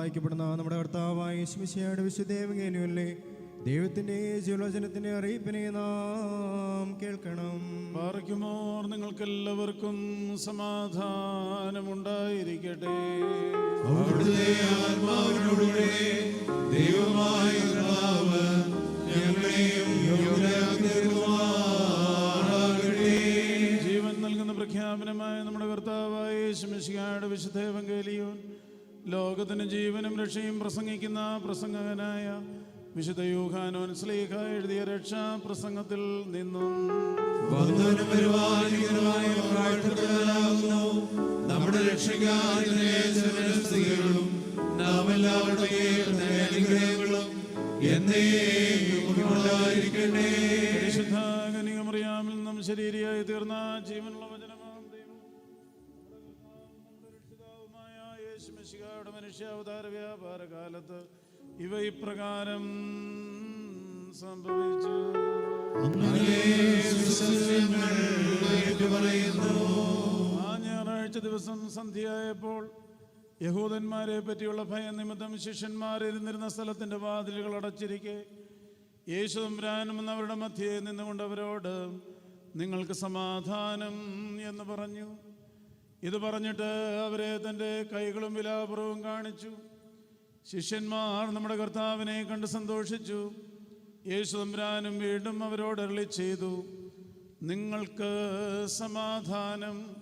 വായിക്കപ്പെടുന്ന നമ്മുടെ കർത്താവായ ശിമിശയുടെ വിശുദ്ധേവകേനുവല്ലേ ദൈവത്തിന്റെ ജീവലോചനത്തിന്റെ അറിയിപ്പിനെ നാം കേൾക്കണം. പാർക്കുമോർ നിങ്ങൾക്കെല്ലാവർക്കും സമാധാനമുണ്ടായിരിക്കട്ടെ. അവിടുത്തെ ആത്മാവിനോടുകൂടെ ദൈവമായ ജീവൻ നൽകുന്ന പ്രഖ്യാപനമായ നമ്മുടെ കർത്താവായ ശമിശികായുടെ വിശുദ്ധ എവങ്കേലിയോൻ ലോകത്തിന് ജീവനും രക്ഷയും പ്രസംഗിക്കുന്ന പ്രസംഗകനായ വിശുദ്ധ യൂഹാനോൻ സ്ലീഹ എഴുതിയ രക്ഷാ പ്രസംഗത്തിൽ നിന്നും. നമ്മുടെ രക്ഷകാരനെ സ്തുതികളും നാം എല്ലാവരുടെയും അനുഗ്രഹങ്ങളും ശരീരിയായി തീർന്ന ജീവനുള്ള വചനമാം യേശുമിശിഹായുടെ മനുഷ്യാവതാര വ്യാപാര കാലത്ത് ഇവ ഇപ്രകാരം സംഭവിച്ചു. ആ ഞായറാഴ്ച ദിവസം സന്ധ്യയായപ്പോൾ യഹൂദന്മാരെ പറ്റിയുള്ള ഭയനിമിത്തം ശിഷ്യന്മാർ ഇരുന്നിരുന്ന സ്ഥലത്തിന്റെ വാതിലുകൾ അടച്ചിരിക്കെ യേശു തമ്പുരാനും അവരുടെ മധ്യേ നിന്നുകൊണ്ട് അവരോട് നിങ്ങൾക്ക് സമാധാനം എന്ന് പറഞ്ഞു. ഇത് പറഞ്ഞിട്ട് അവരെ തന്റെ കൈകളും വിലാപുറവും കാണിച്ചു. ശിഷ്യന്മാർ നമ്മുടെ കർത്താവിനെ കണ്ട് സന്തോഷിച്ചു. യേശു തമ്പുരാനും വീണ്ടും അവരോട് അരളി ചെയ്തു നിങ്ങൾക്ക് സമാധാനം.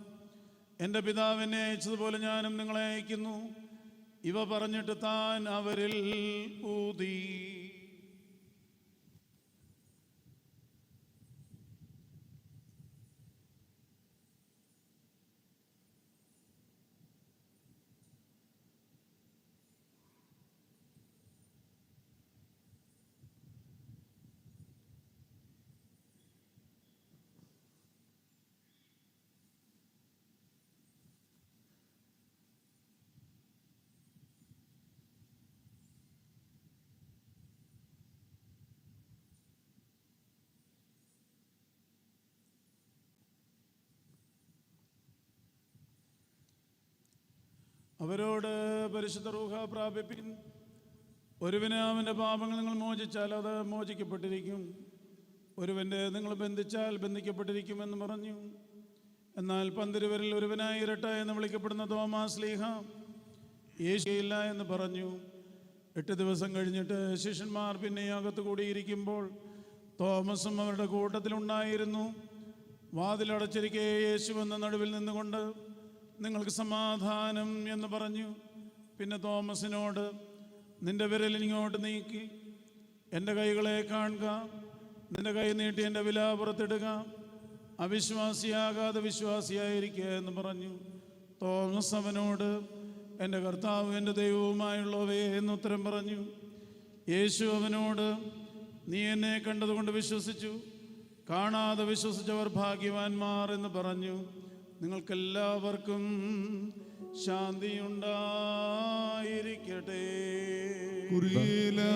എന്റെ പിതാവിനെ അയച്ചതുപോലെ ഞാനും നിങ്ങളെ അയക്കുന്നു. ഇവ പറഞ്ഞിട്ട് താൻ അവരിൽ ഊതി. അവരോട് പരിശുദ്ധ റൂഹ പ്രാപിപ്പിൻ. ഒരുവിനെ അവന്റെ പാപങ്ങൾ നിങ്ങൾ മോചിച്ചാൽ അത് മോചിക്കപ്പെട്ടിരിക്കും. ഒരുവന്റെ നിങ്ങൾ ബന്ധിച്ചാൽ ബന്ധിക്കപ്പെട്ടിരിക്കുമെന്ന് പറഞ്ഞു. എന്നാൽ പന്തിരുവരിൽ ഒരുവനായി ഇരട്ട എന്ന് വിളിക്കപ്പെടുന്ന തോമാസ് ലീഹ യേശുയില്ല എന്ന് പറഞ്ഞു. എട്ട് ദിവസം കഴിഞ്ഞിട്ട് ശിഷ്യന്മാർ പിന്നെ അകത്ത് കൂടിയിരിക്കുമ്പോൾ തോമസും അവരുടെ കൂട്ടത്തിലുണ്ടായിരുന്നു. വാതിലടച്ചിരിക്കെ യേശു എന്ന നടുവിൽ നിന്നുകൊണ്ട് നിങ്ങൾക്ക് സമാധാനം എന്ന് പറഞ്ഞു. പിന്നെ തോമസിനോട് നിന്റെ വിരൽ ഇങ്ങോട്ട് നീക്കി എന്റെ കൈകളെ കാണുക നിന്റെ കൈ നീട്ടി എന്റെ വില പുറത്തിടുക അവിശ്വാസിയാകാതെ വിശ്വാസിയായിരിക്കുക എന്ന് പറഞ്ഞു. തോമസ് അവനോട് എന്റെ കർത്താവ് എന്റെ ദൈവവുമായുള്ളവയെ എന്ന് ഉത്തരം പറഞ്ഞു. യേശു അവനോട് നീ എന്നെ കണ്ടതുകൊണ്ട് വിശ്വസിച്ചു. കാണാതെ വിശ്വസിച്ചവർ ഭാഗ്യവാന്മാർ എന്ന് പറഞ്ഞു. നിങ്ങൾക്കെല്ലാവർക്കും ശാന്തിയുണ്ടായിരിക്കട്ടെ. കുറിയിലാ.